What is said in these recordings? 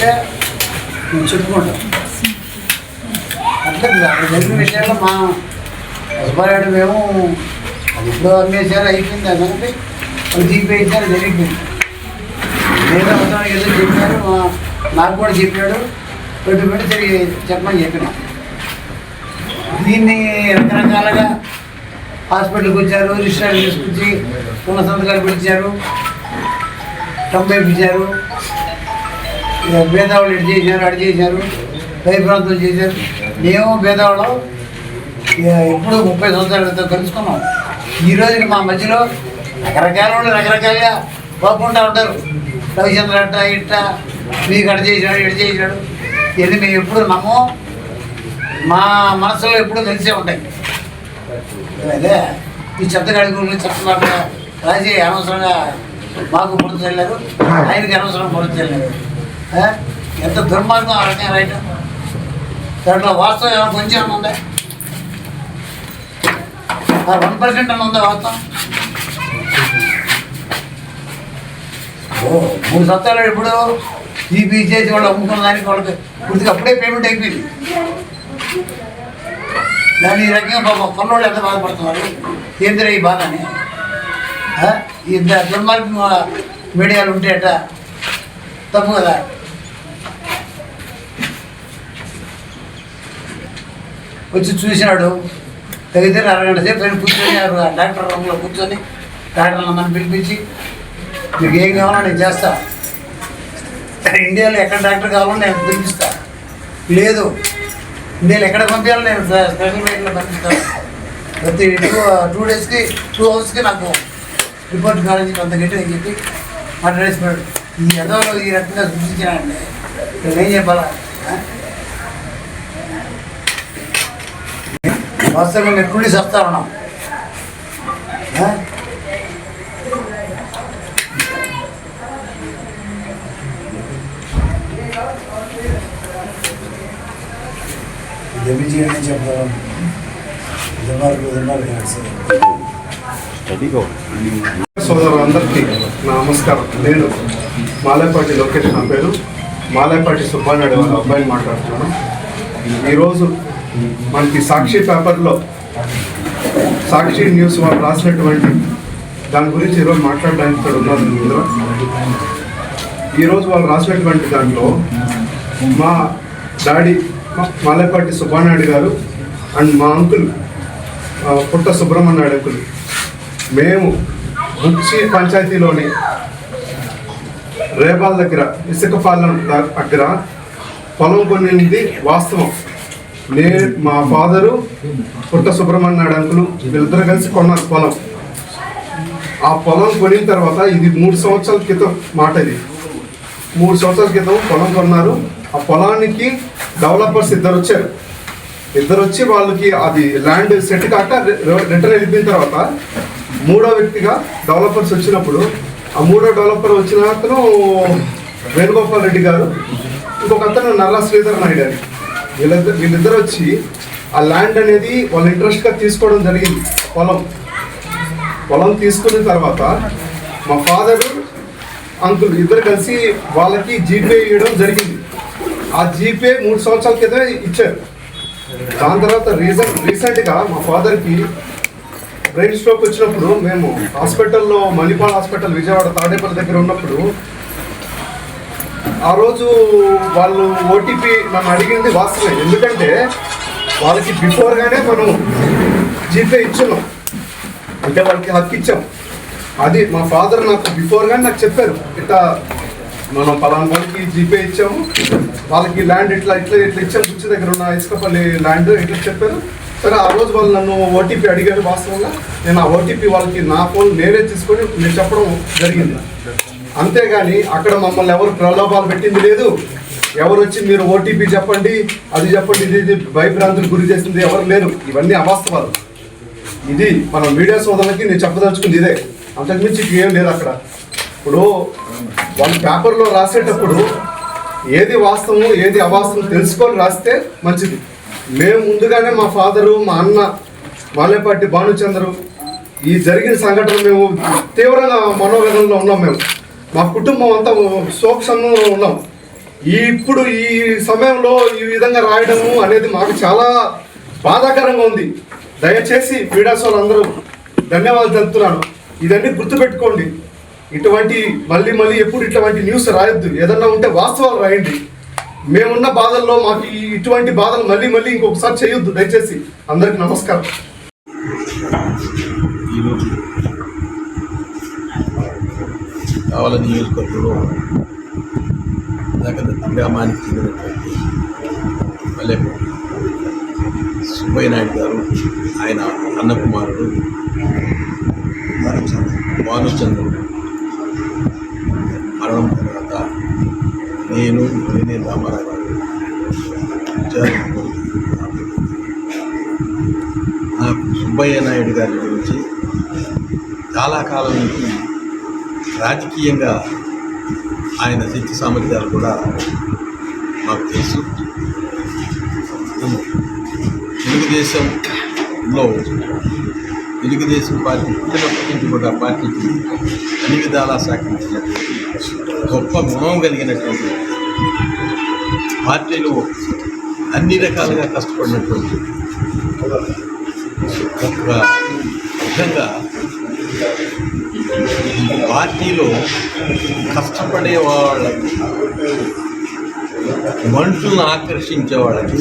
అంటే మేము చెప్పుకుంటాం. అట్లా అక్కడ జరిగిన విషయాల్లో మా సుబ్బారెడ్డి మేము అది ఇప్పుడు అమ్మేసారు అయిపోయింది అదంటే అది తీపివేసారు జరిగిపోయింది నేను అవసరం ఏదో చెప్పారు మా నాకు కూడా చెప్పాడు. పెట్టుబడి తిరిగి చెప్పమని చెప్పిన. దీన్ని రకరకాలుగా హాస్పిటల్కి వచ్చారు రిజిస్టర్ తీసుకొచ్చి ఉన్న సంతకాలు పిలిచారు తొంభై పిలిచారు భేదావులు ఇటు చేశారు అటు చేశారు పై చేశారు. మేము భేదావులం ఇక ఎప్పుడు ముప్పై సంవత్సరాల క్రితం కలుసుకున్నాం. ఈ రోజుకి మా మధ్యలో రకరకాల వాళ్ళు రకరకాలుగా పోకుండా ఉంటారు. రవిచంద్ర అట్ట ఇట్ట మీకు అటు చేశాడు ఇటు చేశాడు ఇది మేము ఎప్పుడు నమ్మం మా మనసులో ఎప్పుడు తెలిసే ఉంటాయి. అదే ఈ చెత్త కడుగులు చెత్త మాట రాజీ అనవసరంగా మాకు పొడుతు వెళ్ళారు ఆయనకి అనవసరం పొడుతు వెళ్ళారు ఎంత దుర్మార్గం ఆ రైట్? దాంట్లో వాస్తవం ఏమైనా కొంచెం ఏమైనా ఉందా? వన్ పర్సెంట్ అని ఉందా వాస్తవం? ఓ మూడు సత్తాలు ఇప్పుడు జీపీ చేసి వాళ్ళు అమ్ముకున్న దానికి వాళ్ళకి పూర్తిగా అప్పుడే పేమెంట్ అయిపోయింది. దాని ఈ రకంగా పాపం కొన్నోళ్ళు ఎంత బాధపడుతున్నారు? ఏందిరా ఈ బాధ అని ఇంత దుర్మార్గం మీడియాలు ఉంటే తప్పు కదా వచ్చి చూసినాడు. తగితే అరగంట సేపు నేను కూర్చొని ఆ డాక్టర్ రూమ్లో కూర్చొని డాక్టర్ నన్ను పిలిపించి మీకు ఏం కావాలో నేను చేస్తా. ఇండియాలో ఎక్కడ డాక్టర్ కావాలో నేను పిలిపిస్తా. లేదు ఇండియాలో ఎక్కడ పంపించాలో నేను స్పెషల్ వెహికల్లో పంపిస్తాను ప్రతి టూ టూ డేస్కి టూ అవర్స్కి నాకు రిపోర్ట్ కాలేజీకి కొంత గట్టి అని చెప్పి మాట్లాడేసినాడు ఈ ఎదవలో ఈ రకంగా సూచించానండి నేను ఏం చెప్పాలా ఆ? వాస్తవంగా మేము కూలీస్ వస్తా ఉన్నాం ఆ? ఇది చేయని చెప్తాను దుర్మార్గులు దుర్మార్గులు కాదు సార్. సోదరులందరికీ నా నమస్కారం నేను మాలేపాటి లోకేష్ నా పేరు. మాలేపాటి సుబ్బానాయుడు వాళ్ళ అబ్బాయిని మాట్లాడుతున్నాను. ఈరోజు మనకి సాక్షి పేపర్లో సాక్షి న్యూస్ వాళ్ళు రాసినటువంటి దాని గురించి ఈరోజు మాట్లాడడానికి ఇక్కడ ఉన్నారు ఇందులో. ఈరోజు వాళ్ళు రాసినటువంటి దాంట్లో మా డాడీ మాలేపాటి సుబ్బానాయుడు గారు అండ్ మా అంకుల్ పుట్ట సుబ్రహ్మణ్య అంకుల్. మేము బుచ్చి పంచాయతీలోని రేబాల్ దగ్గర ఇసుకపాలెం ద- దగ్గర పొలం కొనింది వాస్తవం. నేను మా ఫాదరు పుట్ట సుబ్రహ్మణ్యుడు అంకులు వీళ్ళిద్దరు కలిసి కొన్నారు పొలం. ఆ పొలం కొనిన తర్వాత ఇది మూడు సంవత్సరాల క్రితం మాట ఇది. మూడు సంవత్సరాల క్రితం పొలం కొన్నారు. ఆ పొలానికి డెవలపర్స్ ఇద్దరు వచ్చారు. ఇద్దరు వచ్చి వాళ్ళకి అది ల్యాండ్ సెట్ కాక రిటర్న్ వెళ్ళిపోయిన తర్వాత మూడో వ్యక్తిగా డెవలపర్స్ వచ్చినప్పుడు ఆ మూడో డెవలపర్ వచ్చిన అతను వేణుగోపాల్ రెడ్డి గారు. ఇంకొక అతను నల్లా శ్రీధర్ నాయుడు అని వీళ్ళిద్దరు వీళ్ళిద్దరు వచ్చి ఆ ల్యాండ్ అనేది వాళ్ళ ఇంట్రెస్ట్గా తీసుకోవడం జరిగింది. పొలం. పొలం తీసుకున్న తర్వాత మా ఫాదరు అంకుల్ ఇద్దరు కలిసి వాళ్ళకి జీపే ఇవ్వడం జరిగింది. ఆ జీపే మూడు సంవత్సరాల క్రితమే ఇచ్చారు. దాని తర్వాత రీసెంట్ రీసెంట్గా మా ఫాదర్కి బ్రెయిన్ స్ట్రోక్ వచ్చినప్పుడు మేము హాస్పిటల్లో మణిపాల్ హాస్పిటల్ విజయవాడ తాడేపల్లి దగ్గర ఉన్నప్పుడు ఆ రోజు వాళ్ళు ఓటీపీ నన్ను అడిగింది వాస్తవమే. ఎందుకంటే వాళ్ళకి బిఫోర్గానే మనం జీపే ఇచ్చున్నాం. అంటే వాళ్ళకి హక్కు ఇచ్చాం. అది మా ఫాదర్ నాకు బిఫోర్గానే నాకు చెప్పారు. ఇట్లా మనం పలానా వాళ్ళకి జీపే ఇచ్చాము. వాళ్ళకి ల్యాండ్ ఇట్లా ఇట్లా ఇట్లా ఇచ్చాము బుచ్చి దగ్గర ఉన్న ఇసుకపల్లి ల్యాండ్ ఇట్లా చెప్పారు. సరే ఆ రోజు వాళ్ళు నన్ను ఓటీపీ అడిగారు వాస్తవంగా. నేను ఆ ఓటీపీ వాళ్ళకి నా ఫోన్ నేనే తీసుకొని నేను చెప్పడం జరిగింది. అంతేగాని అక్కడ మమ్మల్ని ఎవరు ప్రలోభాలు పెట్టింది లేదు. ఎవరు వచ్చి మీరు ఓటీపీ చెప్పండి అది చెప్పండి ఇది ఇది భయభ్రాంతులు గురి చేసింది ఎవరు లేరు. ఇవన్నీ అవాస్తవాలు. ఇది మన మీడియా సోదరులకి నేను చెప్పదలుచుకుంది ఇదే. అంతకుమించి ఏం లేదు అక్కడ. ఇప్పుడు వాళ్ళు పేపర్లో రాసేటప్పుడు ఏది వాస్తవం ఏది అవాస్తవం తెలుసుకొని రాస్తే మంచిది. మేము ముందుగానే మా ఫాదరు మా అన్న మాలేపాటి భానుచంద్రు ఈ జరిగిన సంఘటన మేము తీవ్రంగా మనోవేదనలో ఉన్నాం మేము. మా కుటుంబం అంతా సోక్షంలో ఉన్నాం. ఈ ఇప్పుడు ఈ సమయంలో ఈ విధంగా రాయడము అనేది మాకు చాలా బాధాకరంగా ఉంది. దయచేసి పీడాస్ అందరూ ధన్యవాదాలు తెలుపుతున్నాను. ఇదన్నీ గుర్తుపెట్టుకోండి. ఇటువంటి మళ్ళీ మళ్ళీ ఎప్పుడు ఇటువంటి న్యూస్ రాయొద్దు. ఏదన్నా ఉంటే వాస్తవాలు రాయండి. మేమున్న బాధల్లో మాకు ఈ ఇటువంటి బాధలు మళ్ళీ మళ్ళీ ఇంకొకసారి చేయొద్దు దయచేసి అందరికి నమస్కారం. ఈరోజు కావల నియోజకవర్గంలో నగరత్న గ్రామానికి చెందినటువంటి పల్లెపు సుబ్బయ్య నాయుడు గారు ఆయన అన్నకుమారుడు భానుచంద్రుడు నేను నేనే రామారావు నాకు సుబ్బయ్య నాయుడు గారి గురించి చాలా కాలం నుంచి రాజకీయంగా ఆయన శక్తి సామర్థ్యాలు కూడా మాకు తెలుసు. తెలుగుదేశంలో తెలుగుదేశం పార్టీ పుట్టినప్పటి నుంచి కూడా పార్టీకి అన్ని విధాలా సహకరించినటువంటి గొప్ప గుణం కలిగినటువంటి పార్టీలో అన్ని రకాలుగా కష్టపడినటువంటి ఒక విధంగా పార్టీలో కష్టపడే వాళ్ళకి మనుషులను ఆకర్షించే వాళ్ళకి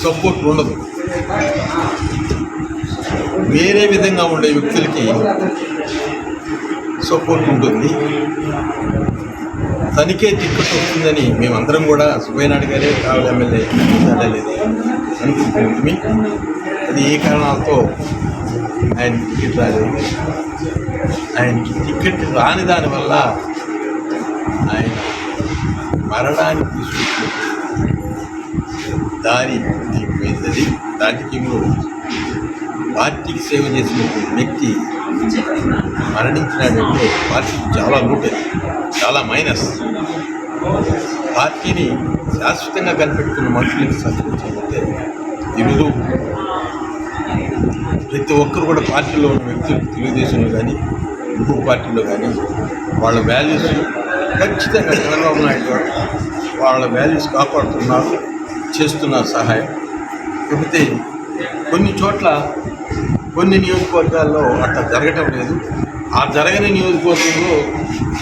సపోర్ట్ ఉండదు. వేరే విధంగా ఉండే వ్యక్తులకి సపోర్ట్ ఉంటుంది. తనకే టిక్కెట్ వస్తుందని మేమందరం కూడా సుబ్బయ్యనాయుడు గారే కావాలి ఎమ్మెల్యే వెళ్ళలేదు అనుకుంటుంది అది ఏ కారణాలతో ఆయన టికెట్ రాలేదు? ఆయనకి టికెట్ రాని దానివల్ల ఆయన మరణానికి తీసుకొచ్చిన దారి అయిపోయింది రాజకీయంలో పార్టీకి సేవ చేసిన వ్యక్తి మరణించినాడంటే పార్టీకి చాలా ఉంటుంది చాలా మైనస్. పార్టీని శాశ్వతంగా కనిపెట్టుకున్న మనుషులకి సత్కరించాలంటే ఈరోజు ప్రతి ఒక్కరు కూడా పార్టీలో ఉన్న వ్యక్తులు తెలుగుదేశంలో కానీ ఇంకో పార్టీలో కానీ వాళ్ళ వాల్యూస్ ఖచ్చితంగా చంద్రబాబు నాయుడు గారు వాళ్ళ వాల్యూస్ కాపాడుతున్నారు చేస్తున్నారు సహాయం. కాకపోతే కొన్ని చోట్ల కొన్ని నియోజకవర్గాల్లో అట్లా జరగటం లేదు. ఆ జరగని నియోజకవర్గంలో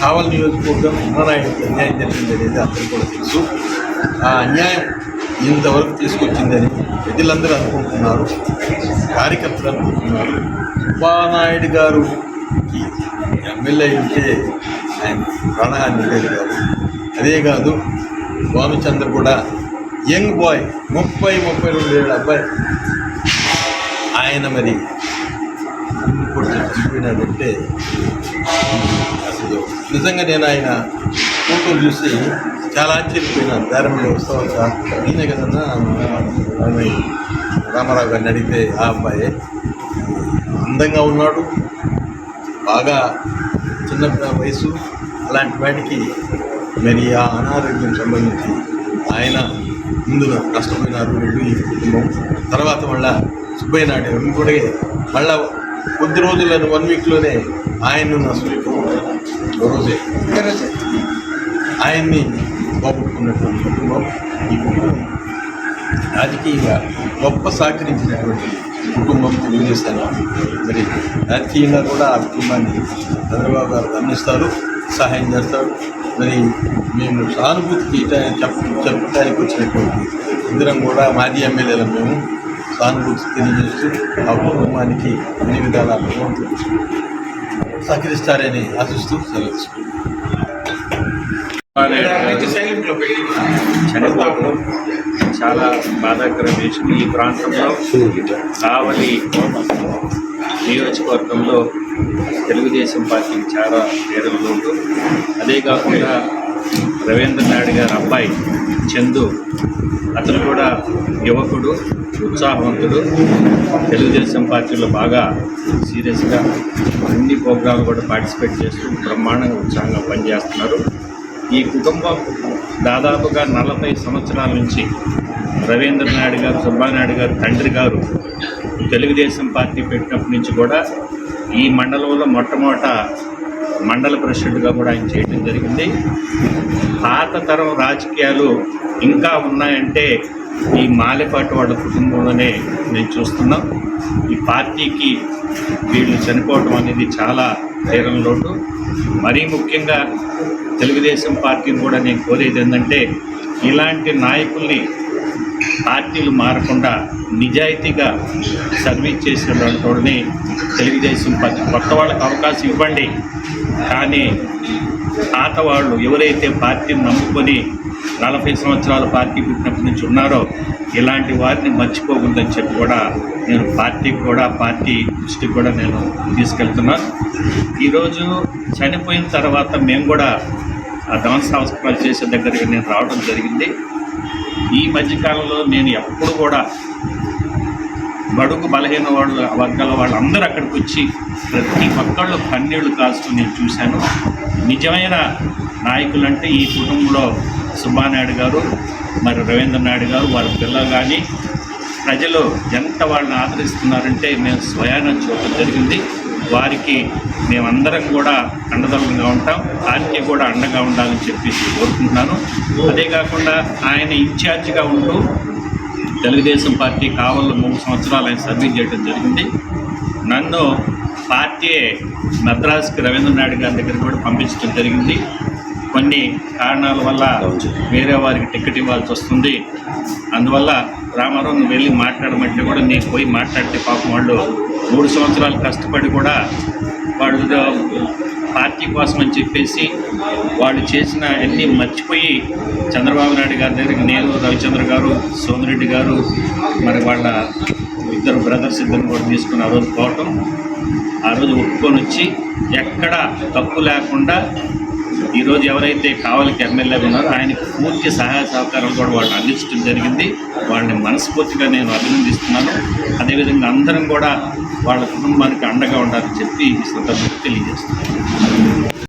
కావాలి నియోజకవర్గం నారాయణకి అన్యాయం జరిగింది అనేది అందరికీ కూడా తెలుసు. ఆ అన్యాయం ఇంతవరకు తీసుకొచ్చిందని ప్రజలందరూ అనుకుంటున్నారు. కార్యకర్తలు అనుకుంటున్నారు. ఉపానాయుడు గారు ఎమ్మెల్యే ఉంటే ఆయన ప్రాణహాని ఉండేది కాదు అదే కాదు భానుచంద్ర కూడా యంగ్ బాయ్ ముప్పై ముప్పై రెండు ఏళ్ళ అబ్బాయి. ఆయన మరి గుండు కొట్టి అసలు నిజంగా నేను ఆయన ఫోటోలు చూసి చాలా ఆశ్చర్యపోయినాను దారి మీద నేనే కదన్నా ఆమె రామారావు గారిని అడిగితే ఆ అబ్బాయి అందంగా ఉన్నాడు బాగా చిన్న వయసు అలాంటి వాటికి మరి ఆ అనారోగ్యం సంబంధించి ఆయన ముందుగా నష్టపోయినారు వీళ్ళు ఈ కుటుంబం. తర్వాత మళ్ళా సుబ్బయ్య నాయుడు కూడా మళ్ళా కొద్ది రోజులను వన్ వీక్లోనే ఆయన్ను నష్టపోయి రోజే. ఆయన్ని పోగొట్టుకున్నటువంటి కుటుంబం ఈ కుటుంబం రాజకీయంగా గొప్ప సహకరించినటువంటి కుటుంబం తెలుగుదేశానికి మరి రాజకీయంగా కూడా ఆ కుటుంబాన్ని చంద్రబాబు గారు గమనిస్తారు సహాయం చేస్తారు. మరి మేము సానుభూతికి చెప్పడానికి వచ్చినటువంటి అందరం కూడా మాజీ ఎమ్మెల్యేలు మేము. సానుభూతి తెలియజేస్తూ ఆ కుటుంబానికి అన్ని విధాల భగవంతుడు సహకరిస్తారని ఆశిస్తూ సెలవు చంద్రబాబు చాలా బాధాకరం విషయం ఈ ప్రాంతంలో. కావలి నియోజకవర్గంలో తెలుగుదేశం పార్టీకి చాలా పేరు అదే కాకుండా రవీంద్ర నాయుడు గారి అబ్బాయి చందు అతను కూడా యువకుడు ఉత్సాహవంతుడు. తెలుగుదేశం పార్టీలో బాగా సీరియస్గా అన్ని ప్రోగ్రాంలు కూడా పార్టిసిపేట్ చేస్తూ బ్రహ్మాండంగా ఉత్సాహంగా పనిచేస్తున్నారు. ఈ కుటుంబం దాదాపుగా నలభై సంవత్సరాల నుంచి రవీంద్ర నాయుడు గారు సుబ్బానాయుడు గారు తండ్రి గారు తెలుగుదేశం పార్టీ పెట్టినప్పటి నుంచి కూడా ఈ మండలంలో మొట్టమొదట మండల ప్రెసిడెంట్గా కూడా ఆయన చేయడం జరిగింది. పాత తరం రాజకీయాలు ఇంకా ఉన్నాయంటే ఈ మాలెపాటి వాళ్ళ కుటుంబంలోనే నేను చూస్తున్నాం. ఈ పార్టీకి వీళ్ళు చనిపోవటం అనేది చాలా తీరం లోటు. మరీ ముఖ్యంగా తెలుగుదేశం పార్టీని కూడా నేను కోరేది ఏంటంటే ఇలాంటి నాయకుల్ని పార్టీలు మారకుండా నిజాయితీగా సర్వీస్ చేసినటువంటి వాళ్ళని తెలుగుదేశం పార్టీ కొత్త వాళ్ళకి అవకాశం ఇవ్వండి. కానీ పాత వాళ్ళు ఎవరైతే పార్టీని నమ్ముకొని నలభై సంవత్సరాల పార్టీ పుట్టినప్పటి నుంచి ఉన్నారో ఇలాంటి వారిని మర్చిపోకూడదని చెప్పి కూడా నేను పార్టీకి కూడా పార్టీ దృష్టికి కూడా నేను తీసుకెళ్తున్నాను ఈరోజు చనిపోయిన తర్వాత మేము కూడా ఆ దవన సంస్కారాలు చేసే దగ్గరికి నేను రావడం జరిగింది. ఈ మధ్యకాలంలో నేను ఎప్పుడు కూడా బడుగు బలహీన వాళ్ళ వర్గాల వాళ్ళందరూ అక్కడికి వచ్చి ప్రతి ఒక్కళ్ళు కన్నీళ్ళు కాస్తూ నేను చూశాను. నిజమైన నాయకులు అంటే ఈ కుటుంబంలో సుబ్బానాయుడు గారు మరి రవీంద్ర నాయుడు గారు వారి పిల్లలు కానీ ప్రజలు ఎంత వాళ్ళని ఆదరిస్తున్నారంటే మేము స్వయాన చూడటం జరిగింది. వారికి మేమందరం కూడా అండదండగా ఉంటాం. పార్టీ కూడా అండగా ఉండాలని చెప్పేసి కోరుకుంటున్నాను. అదే కాకుండా ఆయన ఇన్ఛార్జిగా ఉంటూ తెలుగుదేశం పార్టీ కావాలని మూడు సంవత్సరాలు ఆయన సర్వీస్ చేయడం జరిగింది. నన్ను పార్టీ మద్రాసుకి రవీంద్ర నాయుడు గారి దగ్గర కూడా పంపించడం జరిగింది. కొన్ని కారణాల వల్ల వేరే వారికి టికెట్ ఇవ్వాల్సి వస్తుంది. అందువల్ల రామారావు నువ్వు వెళ్ళి మాట్లాడమంటే కూడా నేను పోయి మాట్లాడితే పాపం వాళ్ళు మూడు సంవత్సరాలు కష్టపడి కూడా వాళ్ళు పార్టీ కోసం అని చెప్పేసి వాళ్ళు చేసిన అన్నీ మర్చిపోయి చంద్రబాబు నాయుడు గారి దగ్గరికి నేను రవిచంద్ర గారు సోమిరెడ్డి గారు మరి వాళ్ళ ఇద్దరు బ్రదర్స్ ఇద్దరు కూడా తీసుకుని ఆ రోజు పోవటం. ఆ రోజు ఒప్పుకొని వచ్చి ఎక్కడ తప్పు లేకుండా ఈరోజు ఎవరైతే కావలికి ఎమ్మెల్యే ఉన్నారో ఆయనకు పూర్తి సహాయ సహకారాలు కూడా వాళ్ళు అందించడం జరిగింది. వాళ్ళని మనస్ఫూర్తిగా నేను అభినందిస్తున్నాను. అదేవిధంగా అందరం కూడా వాళ్ళ కుటుంబానికి అండగా ఉండాలని చెప్పి ఈ సందర్భంగా తెలియజేస్తున్నాను.